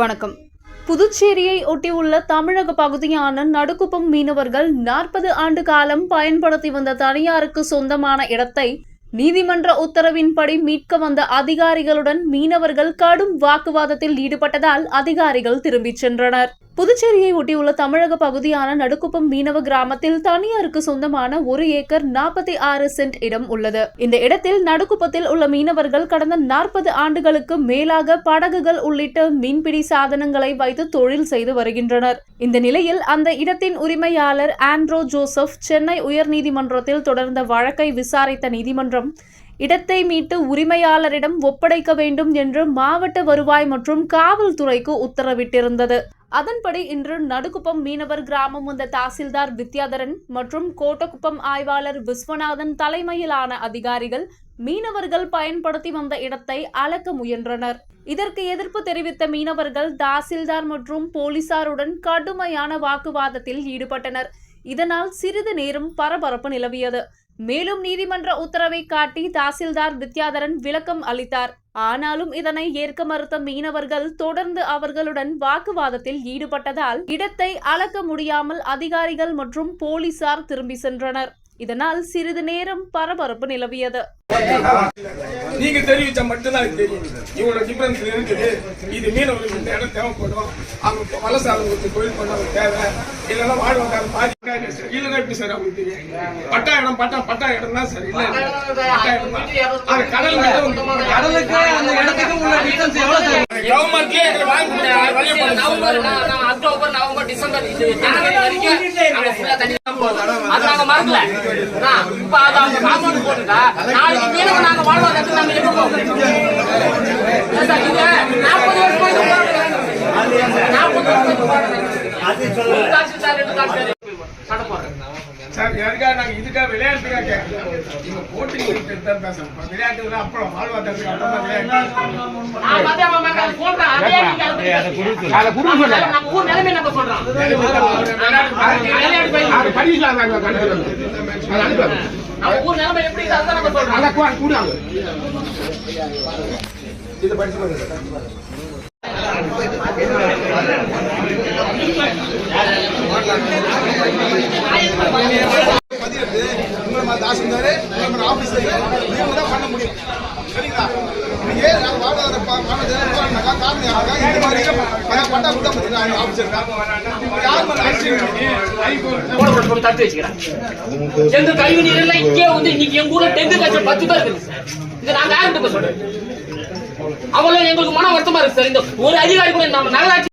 வணக்கம். புதுச்சேரியை ஒட்டியுள்ள தமிழக பகுதியான நடுக்குப்பம் மீனவர்கள் நாற்பது ஆண்டு காலம் பயன்படுத்தி வந்த தனியாருக்கு சொந்தமான இடத்தை நீதிமன்ற உத்தரவின்படி மீட்க வந்த அதிகாரிகளுடன் மீனவர்கள் கடும் வாக்குவாதத்தில் ஈடுபட்டதால் அதிகாரிகள் திரும்பிச் சென்றனர். புதுச்சேரியை ஒட்டியுள்ள தமிழக பகுதியான நடுக்குப்பம் மீனவ கிராமத்தில் தனியாருக்கு சொந்தமான ஒரு ஏக்கர் நாற்பத்தி ஆறு சென்ட் இடம் உள்ளது. இந்த இடத்தில் நடுக்குப்பத்தில் உள்ள மீனவர்கள் கடந்த நாற்பது ஆண்டுகளுக்கு மேலாக படகுகள் உள்ளிட்ட மீன்பிடி சாதனங்களை வைத்து தொழில் செய்து வருகின்றனர். இந்த நிலையில் அந்த இடத்தின் உரிமையாளர் ஆண்ட்ரோ ஜோசப் சென்னை உயர்நீதிமன்றத்தில் தொடர்ந்த வழக்கை விசாரித்த நீதிமன்றம் இடத்தை மீட்டு உரிமையாளரிடம் ஒப்படைக்க வேண்டும் என்று மாவட்ட வருவாய் மற்றும் காவல்துறைக்கு உத்தரவிட்டிருந்தது. அதன்படி இன்று நடுக்குப்பம் மீனவர் கிராமம் வந்த தாசில்தார் வித்யாதரன் மற்றும் கோட்டக்குப்பம் ஆய்வாளர் விஸ்வநாதன் தலைமையிலான அதிகாரிகள் மீனவர்கள் பயன்படுத்தி வந்த இடத்தை அளக்க முயன்றனர். இதற்கு எதிர்ப்பு தெரிவித்த மீனவர்கள் தாசில்தார் மற்றும் போலீசாருடன் கடுமையான வாக்குவாதத்தில் ஈடுபட்டனர். இதனால் சிறிது நேரம் பரபரப்பு நிலவியது. மேலும் நீதிமன்ற உத்தரவை காட்டி தாசில்தார் வித்யாதரன் விளக்கம் அளித்தார். ஆனாலும் இதனை ஏற்க மறுத்த மீனவர்கள் தொடர்ந்து அவர்களுடன் வாக்குவாதத்தில் ஈடுபட்டதால் இடத்தை அளக்க முடியாமல் அதிகாரிகள் மற்றும் போலீசார் திரும்பி சென்றனர். இதனால் சிறிது நேரம் பரபரப்பு நிலவியது. நீங்க தெரிவிச்சா மட்டும்தான் தெரியும். இவ்வளவு டிஃபரன்ஸ் இருக்குது. இது மீனவர்களுக்கு இந்த இடம் தேவைப்படும். அவங்க வலசாதவங்களுக்கு தொழில் பண்ண தேவை. இல்லைன்னா வாழ்வாதாரம் பாதி இல்லைன்னா எப்படி சார் அவங்களுக்கு தெரியும்? பட்டா இடம் பட்டா பட்டா இடம் தான் சார். இல்ல. பட்டா இடம் அது கடல் கடலுக்கு அந்த இடத்துக்கு உள்ள டிஸ்டன்ஸ் எவ்வளவு சார்? கவர்மெண்ட்லயே எங்களை வாங்கி நவம்பர் நவம்பர் டிசம்பர் நாங்க. அது நாங்க மறக்கல. நான் இப்ப அது அவங்க காம்பவுண்ட் போட்டுட்டா நாளைக்கு மீனவ நாங்க வாழ்வாதாரத்துக்கு நாங்க எப்படி போவோம்? ஏன் சார் நீங்க நாற்பது வருஷமா இந்த போராட்டம் நாற்பது வருஷமா ஒரு தாசில்தார் ரெண்டு தாசில்தார் சண்டை போடுறேன். சார் எதுக்காக நாங்க இதுக்காக விளையாட்டுக்காக கேட்கல இவங்க போட்டி தான் விளையாட்டுல அப்புறம் வாழ்வாதாரத்துக்கு அப்புறம் தான் விளையாட்டு. இது படிச்சு பாருங்க தாசில்தாரு தான் பண்ண முடியும். சரிங்களா? நீங்க வாழ்வாதார காரணம் யாருக்கா? இந்த மாதிரி பட்டா கொடுத்தா யார் தடுத்து வச்சுக்கிறேன். கழிவு நீர் எல்லாம் இங்கே வந்து இன்னைக்கு எங்க ஊர்ல டெங்கு காய்ச்சல் பத்து பேர் இருக்குது சார். இதை நாங்க யார்கிட்ட சொல்றேன் அவ்வளவு எங்களுக்கு மன வருத்தமா இருக்கு சார். இந்த ஒரு அதிகாரி கூட நம்ம நகராட்சி